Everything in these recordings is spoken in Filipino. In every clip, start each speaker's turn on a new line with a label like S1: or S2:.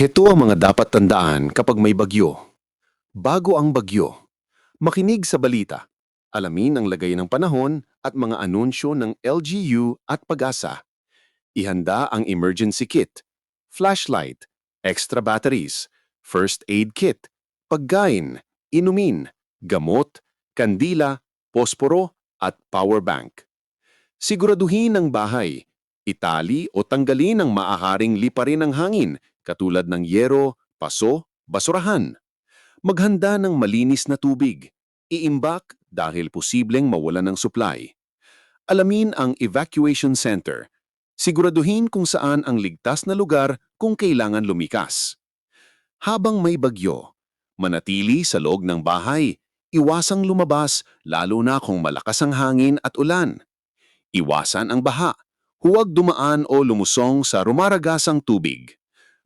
S1: Heto ang mga dapat tandaan kapag may bagyo. Bago ang bagyo, makinig sa balita. Alamin ang lagay ng panahon at mga anunsyo ng LGU at pag-asa. Ihanda ang emergency kit, flashlight, extra batteries, first aid kit, pagkain, inumin, gamot, kandila, posporo at power bank. Siguraduhin ang bahay, itali o tanggalin ang maaaring liparin ng hangin katulad ng yero, paso, basurahan. Maghanda ng malinis na tubig. Iimbak dahil posibleng mawalan ng supply. Alamin ang evacuation center. Siguraduhin kung saan ang ligtas na lugar kung kailangan lumikas. Habang may bagyo, manatili sa loob ng bahay. Iwasang lumabas lalo na kung malakas ang hangin at ulan. Iwasan ang baha. Huwag dumaan o lumusong sa rumaragasang tubig.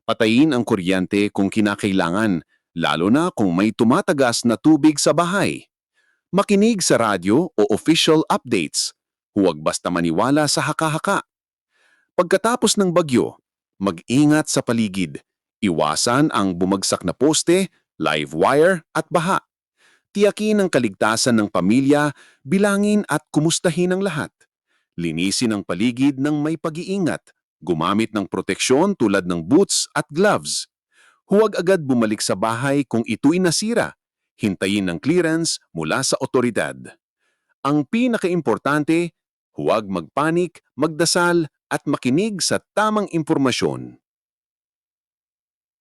S1: Patayin ang kuryente kung kinakailangan, lalo na kung may tumatagas na tubig sa bahay. Makinig sa radyo o official updates. Huwag basta maniwala sa haka-haka. Pagkatapos ng bagyo, mag-ingat sa paligid. Iwasan ang bumagsak na poste, live wire at baha. Tiyakin ang kaligtasan ng pamilya, bilangin at kumustahin ang lahat. Linisin ang paligid ng may pag-iingat. Gumamit ng proteksyon tulad ng boots at gloves. Huwag agad bumalik sa bahay kung ito'y nasira. Hintayin ng clearance mula sa otoridad. Ang pinakaimportante, huwag magpanik, magdasal at makinig sa tamang impormasyon.